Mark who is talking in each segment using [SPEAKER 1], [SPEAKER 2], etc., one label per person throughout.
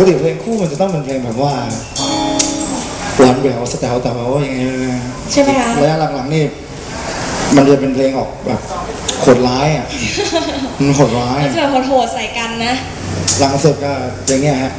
[SPEAKER 1] กติเพลงคู่มันจะต้องเป็นเพลงแบบว่าหวานแหววสแตลแต่ว่าอย่างเงี้ย
[SPEAKER 2] ใช่ไหมคะ
[SPEAKER 1] ระยะหลังๆนี่มันจะเป็นเพลงออกแบบโหดร้ายอะมันโหดร้าย
[SPEAKER 2] มัน
[SPEAKER 1] อะ
[SPEAKER 2] จะแบบโหดๆใส่กันนะ
[SPEAKER 1] หลังสุดก็อย่างเงี้ยฮะ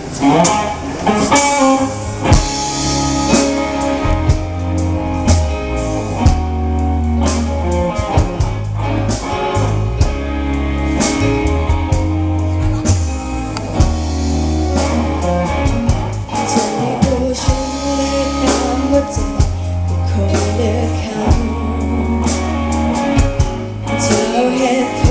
[SPEAKER 1] ำ
[SPEAKER 2] เ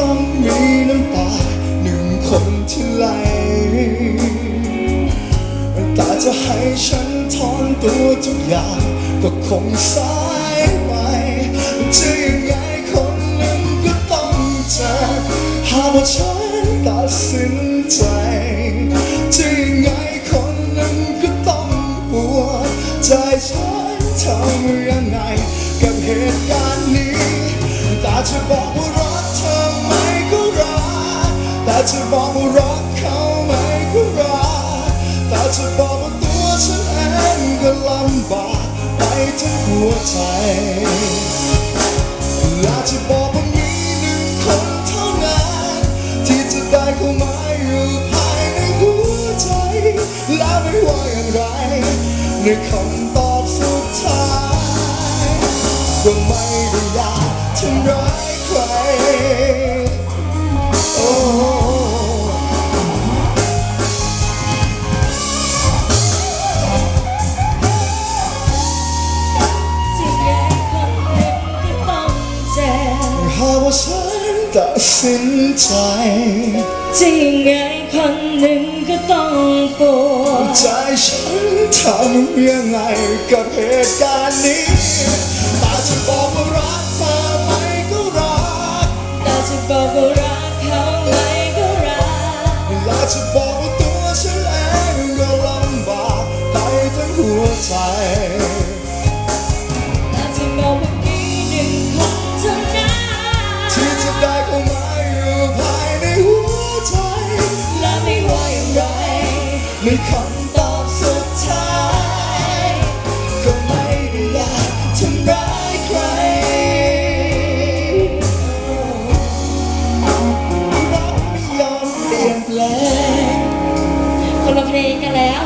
[SPEAKER 2] ต้องมีน้ำตาหนึ่งคนที่ไหล
[SPEAKER 1] แต่จะให้ฉันถอนตัวทุกอย่างก็คงสายไปจะยังไงคนหนึ่งก็ต้องเจอหากว่าฉันตัดสินใจจะยังไงคนหนึ่งก็ต้องปวดใจฉันทำยังไงกับเหตุการณ์นี้แต่จะบอกว่ารักเธอ จะบอกว่ารักเขาไม่ก็รักแต่จะบอกว่าตัวฉันเองก็ลำบากไปทั้งหัวใจและจะบอกว่ามีหนึ่งคนเท่านั้น ที่จะได้เข้ามาอยู่ภายในหัวใจ และไม่ว่าอย่างไรในคำตอบ ฉันตัดสินใจ
[SPEAKER 2] จะยังไงคนหนึ่งก็ต้องปวด
[SPEAKER 1] ใจฉันทำยังไงกับเหตุการณ์นี้แต่จะบอกว่ารักเธอไม่ก็รัก
[SPEAKER 2] แต่จะบอกว่ารักเขาไม่ก็รัก
[SPEAKER 1] และจะบอกว่าตัวฉันเองก็ลำบากไปทั้งหัวใจ คำตอบสุดท้าย ก็ไม่ได้อยากทำร้ายใครรักไม่ยอมเปลี่ยนแปลง
[SPEAKER 2] คนละเพลงกันแล้ว